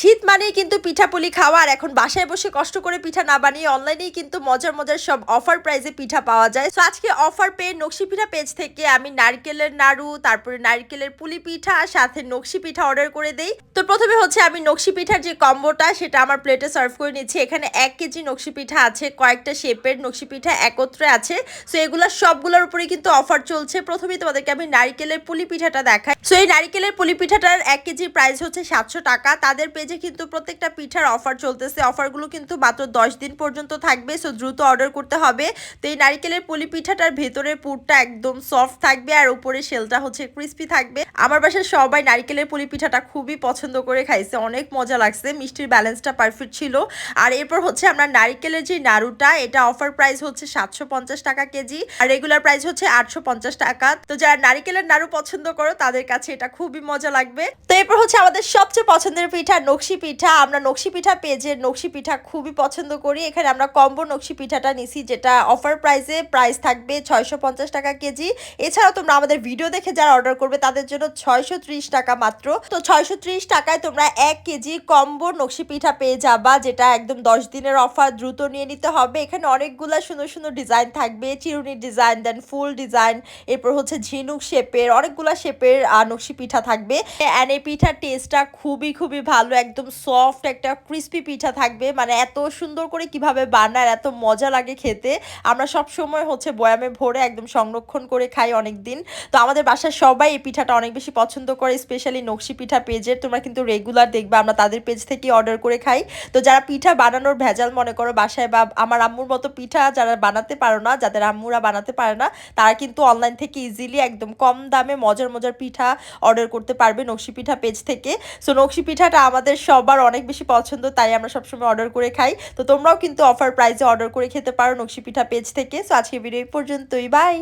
শীত মানেই কিন্তু পিঠাপুলি খাওয়া, আর এখন বাসায় বসে কষ্ট করে পিঠা না বানিয়ে অনলাইনেই কিন্তু মজার মজার সব অফার প্রাইজে পিঠা পাওয়া যায়। তো আজকে অফার পেয়ে নকশি পিঠা পেজ থেকে আমি নারকেলের নাড়ু, তারপরে নারকেলের পুলি পিঠা, সাথে নকশি পিঠা অর্ডার করে দেই। তো প্রথমে হচ্ছে আমি নকশি পিঠার যে কম্বোটা, সেটা আমার প্লেটে সার্ভ করে নিচ্ছি। এখানে এক কেজি নকশি পিঠা আছে, কয়েকটা শেপের নকশি পিঠা একত্রে আছে। সো এগুলো সবগুলোর উপরে কিন্তু অফার চলছে। প্রথমেই তোমাদেরকে আমি নারকেলের পুলি পিঠাটা দেখাই। সো এই নারকেলের পুলি পিঠাটার এক কেজি প্রাইস হচ্ছে সাতশো টাকা। তাদের পেজে কিন্তু প্রত্যেকটা পিঠার অফার চলতেছে। অফারগুলো কিন্তু মাত্র দশ দিন পর্যন্ত থাকবে সো দ্রুত অর্ডার করতে হবে। তো এই নারিকেলের পুলি পিঠাটার ভেতরের পুরটা একদম সফট থাকবে আর উপরে শেলটা হচ্ছে ক্রিস্পি থাকবে। আমার বাসায় সবাই নারকেলের পুলি পিঠাটা খুবই পছন্দ করে খাইছে, অনেক মজা লাগছে, মিষ্টির ব্যালেন্সটা পারফেক্ট ছিল। আর এরপর হচ্ছে আমরা নারিকেলের যে নাড়ুটা, এটা অফার প্রাইস হচ্ছে সাতশো পঞ্চাশ টাকা কেজি, আর রেগুলার প্রাইস হচ্ছে আটশো পঞ্চাশ টাকা। তো যারা নারিকেলের নাড়ু পছন্দ করো, তাদের কাছে এটা খুবই মজা লাগবে। তো এরপর হচ্ছে আমাদের সবচেয়ে পছন্দের পিঠা নকশি পিঠা আমরা নকশি পিঠা পেজের নকশি পিঠা খুবই পছন্দ করি। এখানে আমরা কম্বো নকশি পিঠাটা নিছি, যেটা অফার প্রাইসে প্রাইস থাকবে ছয়শো পঞ্চাশ টাকা কেজি। এছাড়াও তোমরা আমাদের ভিডিও দেখে যারা অর্ডার করবে, তাদের জন্য ছয়শো ত্রিশ টাকা মাত্র। তো ছয়শো ত্রিশ টাকায় তোমরা এক কেজি কম্বো নকশি পিঠা পেয়ে যাবা, যেটা একদম দশ দিনের অফার দ্রুত নিয়ে নিতে হবে। এখানে অনেকগুলা সুন্দর সুন্দর ডিজাইন থাকবে চিরুনি ডিজাইন দেন ফুল ডিজাইন এরপর হচ্ছে ঝিনুক শেপের অনেকগুলা শেপের নকশি পিঠা থাকবে। অ্যান্ড এই পিঠার টেস্টটা খুবই খুবই ভালো একদম সফট একটা ক্রিস্পি পিঠা থাকবে। মানে এত সুন্দর করে কীভাবে বানায়, এত মজা লাগে খেতে। আমরা সব সময় হচ্ছে বয়ামে ভরে একদম সংরক্ষণ করে খাই অনেক দিন তো আমাদের বাসায় সবাই এই পিঠাটা অনেক বেশি পছন্দ করে স্পেশালি নকশি পিঠা পেজের। তোমরা কিন্তু রেগুলার দেখবে, আমরা তাদের পেজ থেকে অর্ডার করে খাই। তো যারা পিঠা বানানোর ভেজাল মনে করো বাসায় বা আমার আম্মুর মতো পিঠা যারা বানাতে পারো না, যাদের আম্মুরা বানাতে পারে না, তারা কিন্তু অনলাইন থেকে ইজিলি একদম কম দামে মজার মজার পিঠা অর্ডার করতে পারবে নকশি পিঠা পেজ থেকে। সো নকশি পিঠাটা আমাদের সবার অনেক বেশি পছন্দ, তাই আমরা সবসময় অর্ডার করে খাই। তো তোমরাও কিন্তু অফার প্রাইসে অর্ডার করে খেতে পারো নকশি পিঠা পেজ থেকে। সো আজকে ভিডিও পর্যন্তই। বাই